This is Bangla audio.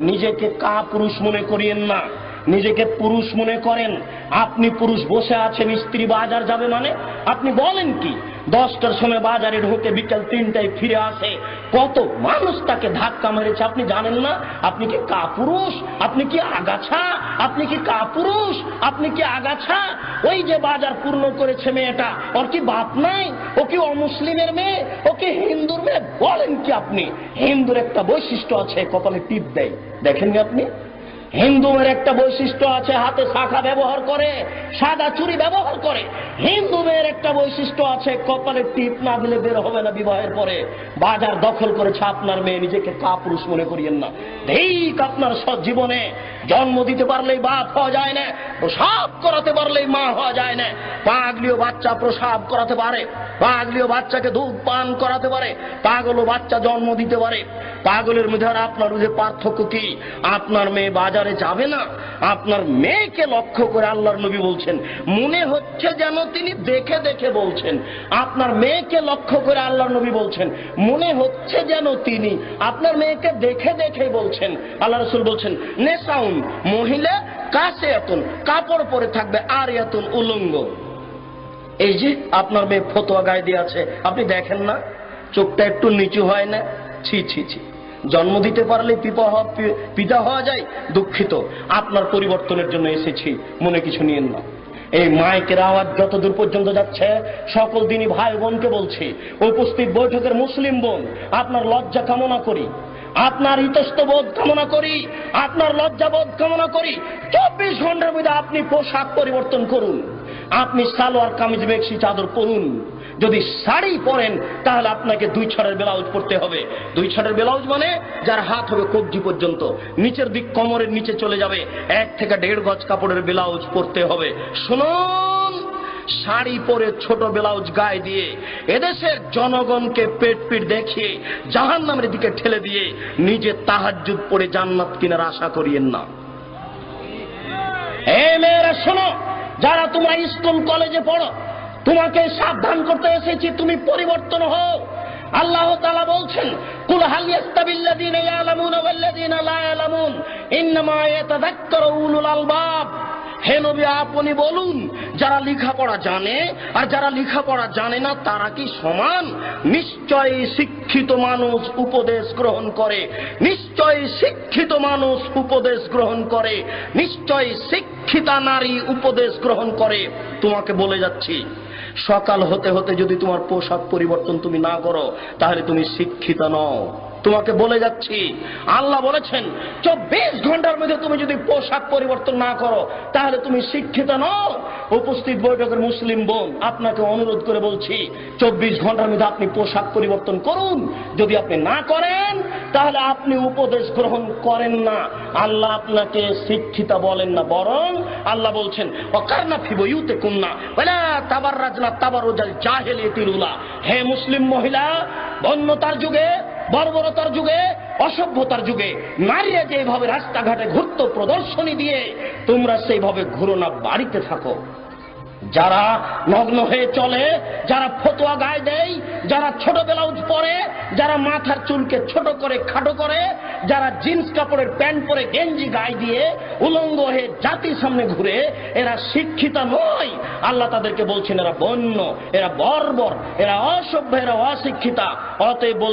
নিজেকে কা পুরুষ মনে করিয়েন না। নিজেকে পুরুষ মনে করেন। আপনি পুরুষ বসে আছেন, স্ত্রী বাজার যাবে মানে? আপনি বলেন কি? দশটার সময় বাজারে ঢোকে বিকাল তিনটায় ফিরে আসে। কত মানুষ তাকে ধাক্কা মেরেছে, আপনি জানেন না? আপনি কি কা পুরুষ আপনি কি আগাছা? আপনি কি কা পুরুষ আপনি কি আগাছা? ওই যে বাজার পূর্ণ করেছে মেয়েটা, ওর কি বাপ নাই? ও কি অমুসলিমের মেয়ে? ও কি হিন্দুর মেয়ে? বলেন কি আপনি? হিন্দুর একটা বৈশিষ্ট্য আছে, কপালে টিপ দেয়। দেখেননি আপনি? হিন্দুমের একটা বৈশিষ্ট্য আছে, হাতে শাখা ব্যবহার করে, সাদা চুরি ব্যবহার করে। হিন্দু মেয়ের একটা বৈশিষ্ট্য আছে, কপালে টিপ না দিলে বের হবে না বিবাহের পরে। বাজার দখল করেছে আপনার মেয়ে, নিজেকে কাপুরুষ মনে করিয়েন না। ঠিক আপনার সৎ জীবনে জন্ম দিতে পারলেই বাপ হওয়া যায় না, প্রসাব করাতে পারলেই মা হওয়া যায় না। পাগলিও বাচ্চা প্রসাব করাতে পারে, পাগলিও বাচ্চাকে দুধ পান করাতে পারে, পাগলও বাচ্চা জন্ম দিতে পারে। পাগলের মধ্যে আর আপনার যে পার্থক্য কি? আপনার মেয়ে বাজারে যাবে না? আপনার মেয়েকে লক্ষ্য করে আল্লাহর নবী বলছেন, মনে হচ্ছে যেন তিনি দেখে দেখে বলছেন। আপনার মেয়েকে লক্ষ্য করে আল্লাহর নবী বলছেন, মনে হচ্ছে যেন তিনি আপনার মেয়েকে দেখে দেখে বলছেন। আল্লাহ রসুল বলছেন, নেশাউন, মহিলা কাছে এতন কাপড় পরে থাকবে আর এতন উলঙ্গ। এই যে আপনার মেয়ে ফতোয়া গায়ে দিয়ে আছে, আপনি দেখেন না? চোখটা একটু নিচু হয় না? ছি ছি ছি। জন্ম দিতে পারলে পিপা হওয়া পিতা হওয়া যায়, দুঃখিত। আপনার পরিবর্তনের জন্য এসেছি, মনে কিছু নিয়েন না। এই মাইকের আওয়াজ যতদূর পর্যন্ত যাচ্ছে, সকল দিনই ভাই বোনকে বলছি, উপস্থিত বৈঠকের মুসলিম বোন, আপনার লজ্জা কামনা করি, আপনার বোধ কামনা করি, আপনার লজ্জা বোধ কামনা করি, চব্বিশ ঘণ্টার মধ্যে আপনি পোশাক পরিবর্তন করুন, আপনি সালোয়ার কামিজ মেক্সি চাদর পরুন যদি শাড়ি পরেন, তাহলে আপনাকে দুই ছড়ের ব্লাউজ পরতে হবে। দুই ছড়ের ব্লাউজ মানে যার হাত হবে কবজি পর্যন্ত, নিচের দিক কোমরের নিচে চলে যাবে, এক থেকে দেড় গজ কাপড়ের ব্লাউজ পরতে হবে। শুনুন, শাড়ি পরে ছোট ব্লাউজ গায়ে দিয়ে এদেশের জনগণকে পেট পিট দেখিয়ে জাহান নামের দিকে ঠেলে দিয়ে নিজে তাহাজ্জুদ পরে জান্নাত কিনার আশা করিয়েন না। এ মেয়েরা, শোনো, যারা তোমরা স্কুল, কলেজে পড়ো তোমাকে সাবধান করতে এসেছি, তুমি পরিবর্তন হও। আল্লাহ তালা বলছেন, কুল হাল ইয়াস্তাবিল্লাযীনা ইয়ালামুনা ওয়াল্লাযীনা লা ইয়ালামুন, ইন্নামা ইয়াতাযাক্কারু উলুল আলবাব। হে নবী, আপনি বলুন, যারা লেখাপড়া জানে আর যারা লেখাপড়া জানে না, তারা কি সমান? নিশ্চয়ই শিক্ষিত মানুষ উপদেশ গ্রহণ করে। নিশ্চয়ই শিক্ষিত মানুষ উপদেশ গ্রহণ করে। নিশ্চয়ই শিক্ষিতা নারী উপদেশ গ্রহণ করে। তোমাকে বলে যাচ্ছি সকাল হতে হতে যদি তোমার পোশাক পরিবর্তন তুমি না করো তাহলে তুমি শিক্ষিত নও। তোমাকে বলে যাচ্ছি। আল্লাহ বলেছেন, চব্বিশ ঘণ্টার মধ্যে তুমি যদি পোশাক পরিবর্তন না করো, তাহলে তুমি শিক্ষিত নও। উপস্থিত বৈঠকের মুসলিম বোন, আপনাকে অনুরোধ করে বলছি, চব্বিশ ঘণ্টার মধ্যে আপনি পোশাক পরিবর্তন করুন। যদি আপনি না করেন, তাহলে আপনি উপদেশ গ্রহণ করেন না। আল্লাহ আপনাকে শিক্ষিতা বলেন না, বরং আল্লাহ বলছেন অকারনা ফিবইউতে কুন্না বলে তাবার রাজনা তাবার ওজাল জাহেলে তিরুলা হে মুসলিম মহিলা বন্যতার যুগে বর্বরতার যুগে, অসভ্যতার যুগে, নারীরা যেভাবে রাস্তাঘাটে ঘুরত, প্রদর্শনী দিয়ে, তোমরা সেইভাবে ঘুরো না, বাড়িতে থাকো। যারা নগ্ন হয়ে চলে, যারা ফতোয়া গায়ে দেয়, যারা ছোট ব্লাউজ পরে, যারা মাথার চুলকে ছোট করে, খাটো করে, যারা জিন্স কাপড়ের প্যান্ট পরে গেঞ্জি গায়ে দিয়ে, উলঙ্গ হয়ে জাতির সামনে ঘুরে, এরা শিক্ষিতা নয়। আল্লাহ তাদেরকে বলছেন, এরা বন্য, এরা বর্বর, এরা অসভ্য, এরা অশিক্ষিতা। অতএব বল